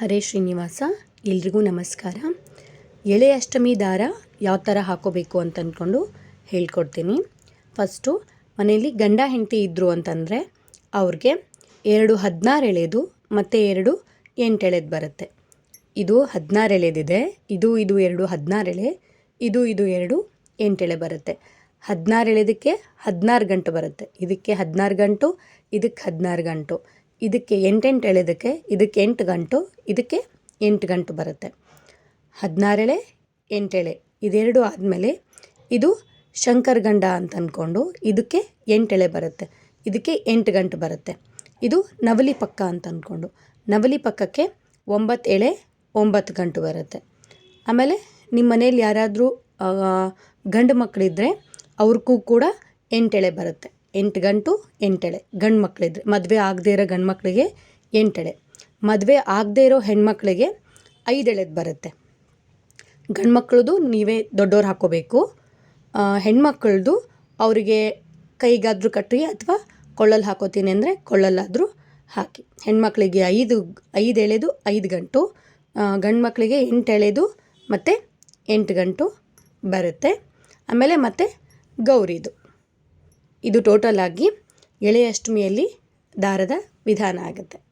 ಹರೇ ಶ್ರೀನಿವಾಸ, ಎಲ್ರಿಗೂ ನಮಸ್ಕಾರ. ಎಳೆ ಅಷ್ಟಮಿ ದಾರ ಯಾವ ಥರ ಹಾಕೋಬೇಕು ಅಂತ ಅಂದ್ಕೊಂಡು ಹೇಳ್ಕೊಡ್ತೀನಿ. ಫಸ್ಟು, ಮನೆಯಲ್ಲಿ ಗಂಡ ಹೆಂಡತಿ ಇದ್ದರು ಅಂತಂದರೆ ಅವ್ರಿಗೆ ಎರಡು ಹದಿನಾರು ಎಳೆದು ಮತ್ತು ಎರಡು ಎಂಟು ಎಳೆದು ಬರುತ್ತೆ. ಇದು ಹದಿನಾರು ಎಳೆದಿದೆ, ಇದು ಇದು ಎರಡು ಹದಿನಾರು ಎಳೆ, ಇದು ಇದು ಎರಡು ಎಂಟು ಎಳೆ ಬರುತ್ತೆ. ಹದಿನಾರು ಎಳೆದಕ್ಕೆ ಹದಿನಾರು ಗಂಟು ಬರುತ್ತೆ. ಇದಕ್ಕೆ ಹದಿನಾರು ಗಂಟು, ಇದಕ್ಕೆ ಹದಿನಾರು ಗಂಟು. ಇದಕ್ಕೆ ಎಂಟೆಂಟು ಎಳೆದಕ್ಕೆ ಇದಕ್ಕೆ ಎಂಟು ಗಂಟು, ಇದಕ್ಕೆ ಎಂಟು ಗಂಟು ಬರುತ್ತೆ. ಹದಿನಾರೆಳೆ ಎಂಟೆಳೆ ಇದೆರಡು ಆದಮೇಲೆ ಇದು ಶಂಕರ್ ಗಂಡ ಅಂತ ಅಂದ್ಕೊಂಡು ಇದಕ್ಕೆ ಎಂಟೆಳೆ ಬರುತ್ತೆ. ಇದಕ್ಕೆ ಎಂಟು ಗಂಟು ಬರುತ್ತೆ. ಇದು ನವಲಿ ಪಕ್ಕ ಅಂತ ಅಂದ್ಕೊಂಡು ನವಲಿ ಪಕ್ಕಕ್ಕೆ ಒಂಬತ್ತು ಎಳೆ, ಒಂಬತ್ತು ಗಂಟು ಬರುತ್ತೆ. ಆಮೇಲೆ ನಿಮ್ಮ ಮನೇಲಿ ಯಾರಾದರೂ ಗಂಡು ಮಕ್ಕಳಿದ್ದರೆ ಅವ್ರಿಗೂ ಕೂಡ ಎಂಟೆಳೆ ಬರುತ್ತೆ. ಎಂಟು ಗಂಟು ಎಂಟೆಳೆ. ಗಂಡು ಮಕ್ಕಳಿದ್ರೆ ಮದುವೆ ಆಗದೇ ಇರೋ ಗಂಡು ಮಕ್ಕಳಿಗೆ ಎಂಟೆಳೆ. ಮದುವೆ ಆಗದೇ ಇರೋ ಹೆಣ್ಮಕ್ಳಿಗೆ ಐದೆಳೆದು ಬರುತ್ತೆ. ಗಂಡು ಮಕ್ಕಳದು ನೀವೇ ದೊಡ್ಡವ್ರು ಹಾಕ್ಕೋಬೇಕು ಹೆಣ್ಮಕ್ಳದು ಅವರಿಗೆ ಕೈಗಾದರೂ ಕಟ್ಟಿ ಅಥವಾ ಕೊಳ್ಳಲ್ಲಿ ಹಾಕೋತೀನಿ ಅಂದರೆ ಕೊಳ್ಳಲ್ಲಾದರೂ ಹಾಕಿ. ಹೆಣ್ಮಕ್ಳಿಗೆ ಐದು ಐದು ಎಳೆದು ಐದು ಗಂಟು ಗಂಡು ಮಕ್ಕಳಿಗೆ ಎಂಟು ಎಳೆದು ಮತ್ತು ಎಂಟು ಗಂಟು ಬರುತ್ತೆ. ಆಮೇಲೆ ಮತ್ತು ಗೌರಿದು. ಇದು ಟೋಟಲ್ ಆಗಿ ಎಳೆ ಅಷ್ಟಮಿಯಲ್ಲಿ ದಾರದ ವಿಧಾನ ಆಗುತ್ತೆ.